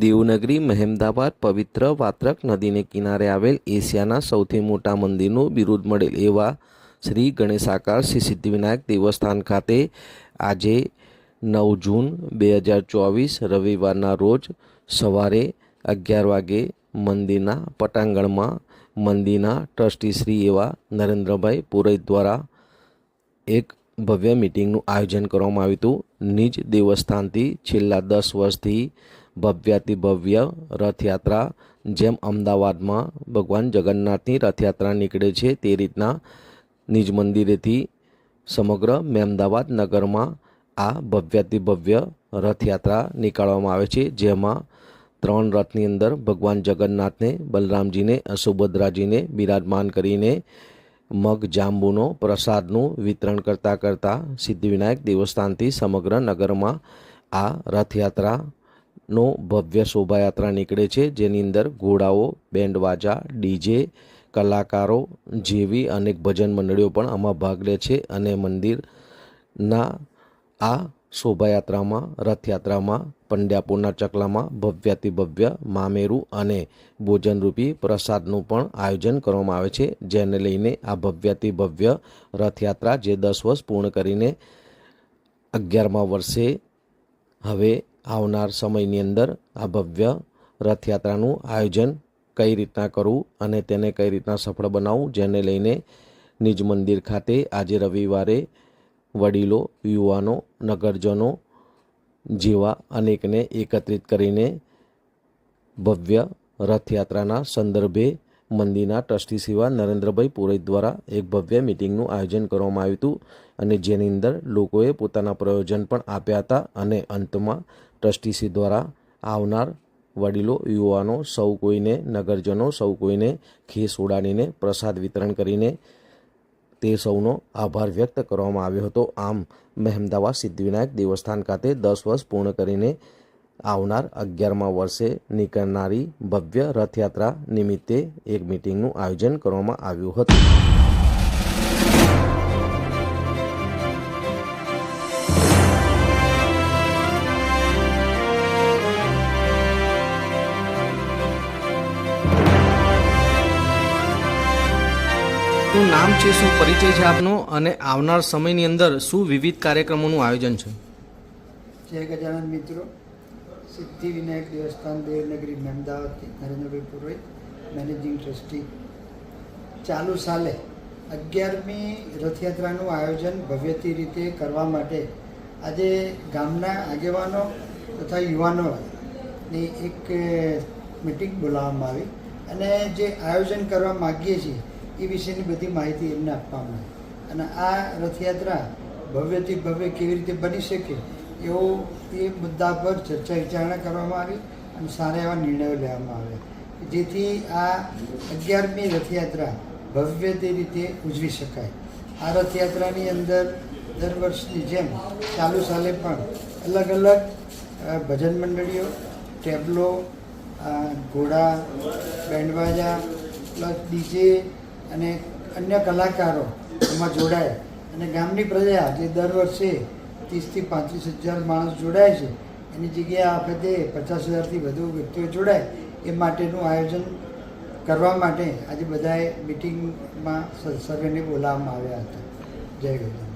દેવનગરી, મહેમદાબાદ, પવિત્ર વાત્રક નદીને કિનારે આવેલ એશિયાના સૌથી મોટા મંદિરનું બિરુદ મળેલ એવા શ્રી ગણેશાકાર શ્રી સિદ્ધિવિનાયક દેવસ્થાન ખાતે આજે નવ જૂન બે હજાર ચોવીસ રવિવારના રોજ સવારે અગિયાર વાગે મંદિરના પટાંગણમાં મંદિરના ટ્રસ્ટી શ્રી એવા નરેન્દ્રભાઈ પુરોહિત દ્વારા એક ભવ્ય મિટિંગનું આયોજન કરવામાં આવ્યું હતું. નિજ દેવસ્થાનથી છેલ્લા દસ વર્ષથી ભવ્યાતિ ભવ્ય રથયાત્રા જેમ અમદાવાદમાં ભગવાન જગન્નાથની રથયાત્રા નીકળે છે તે રીતના નિજ મંદિરેથી સમગ્ર મહેમદાવાદ નગરમાં આ ભવ્યાતિ ભવ્ય રથયાત્રા નીકાળવામાં આવે છે, જેમાં ત્રણ રથની અંદર ભગવાન જગન્નાથને, બલરામજીને સુભદ્રાજીને બિરાજમાન કરીને મગ જાંબુનો પ્રસાદનું વિતરણ કરતાં કરતાં સિદ્ધિવિનાયક દેવસ્થાનથી સમગ્ર નગરમાં આ રથયાત્રાનો ભવ્ય શોભાયાત્રા નીકળે છે, જેની અંદર ઘોડાઓ બેન્ડવાજા ડીજે કલાકારો જેવી અનેક ભજન મંડળીઓ પણ આમાં ભાગ લે છે અને મંદિરના આ શોભાયાત્રામાં, રથયાત્રામાં, પંડ્યાપુરના ચકલામાં ભવ્યાતિ ભવ્ય મામેરું અને ભોજનરૂપી પ્રસાદનું પણ આયોજન કરવામાં આવે છે, જેને લઈને આ ભવ્યાતિ ભવ્ય રથયાત્રા જે દસ વર્ષ પૂર્ણ કરીને અગિયારમા વર્ષે હવે આવનાર સમયની અંદર આ ભવ્ય રથયાત્રાનું આયોજન કઈ રીતના કરવું અને તેને કઈ રીતના સફળ બનાવવું જેને લઈને નિજ મંદિર ખાતે આજે રવિવારે વડીલો, યુવાનો, નગરજનો જેવા અનેકને એકત્રિત કરીને ભવ્ય રથયાત્રાના સંદર્ભે મંદિરના ટ્રસ્ટી સિવાય નરેન્દ્રભાઈ પુરોહિત દ્વારા એક ભવ્ય મિટિંગનું આયોજન કરવામાં આવ્યું હતું અને જેની અંદર લોકોએ પોતાના પ્રયોજન પણ આપ્યા હતા અને અંતમાં ટ્રસ્ટીસી દ્વારા આવનાર વડીલો, યુવાનો, સૌ કોઈને, નગરજનો, સૌ કોઈને ખીસ ઉડાડીને પ્રસાદ વિતરણ કરીને તે સૌનો આભાર વ્યક્ત કરવામાં આવ્યો હતો. આમ, મહેમદાવાદ સિદ્ધિવિનાયક દેવસ્થાન ખાતે દસ વર્ષ પૂર્ણ કરીને આવનાર અગિયારમા વર્ષે નીકળનારી ભવ્ય રથયાત્રા નિમિત્તે એક મિટિંગનું આયોજન કરવામાં આવ્યું હતું. શું નામ છે શું પરિચય છે આપનો? અને આવનાર સમયની અંદર શું વિવિધ કાર્યક્રમોનું આયોજન છે? જય ગજાનંદ મિત્રો. સિદ્ધિ વિનાયક દેવસ્થાન, દેવનગરી મહેમદાવાદથી નરેન્દ્રભાઈ પુરોહિત, મેનેજિંગ ટ્રસ્ટી. ચાલુ સાલે અગિયારમી રથયાત્રાનું આયોજન ભવ્યતી રીતે કરવા માટે આજે ગામના આગેવાનો તથા યુવાનોની એક મિટિંગ બોલાવવામાં આવી અને જે આયોજન કરવા માગીએ છીએ એ વિશેની બધી માહિતી એમને આપવામાં આવી. અને આ રથયાત્રા ભવ્યથી ભવ્ય કેવી રીતે બની શકે એવો એ મુદ્દા પર ચર્ચા વિચારણા કરવામાં આવી અને સારા એવા નિર્ણયો લેવામાં આવ્યા. જેથી આ અગિયારમી રથયાત્રા ભવ્ય તે રીતે ઉજવી શકાય. આ રથયાત્રાની અંદર દર વર્ષની જેમ ચાલુ સાલે પણ અલગ અલગ ભજન મંડળીઓ, ટેબલો ઘોડા, બેન્ડબાજા, પ્લસ ડીજે અને અન્ય કલાકારો એમાં જોડાય. અને ગામની પ્રજા જે દર વર્ષે ત્રીસથી પાંત્રીસ હજાર માણસ જોડાય છે. એની જગ્યાએ આ વખતે પચાસ હજારથી વધુ વ્યક્તિઓ જોડાય. એ માટેનું આયોજન કરવા માટે આજે બધાએ મિટિંગમાં સર્વેને બોલાવવામાં આવ્યા હતા. જય ગોવિંદ.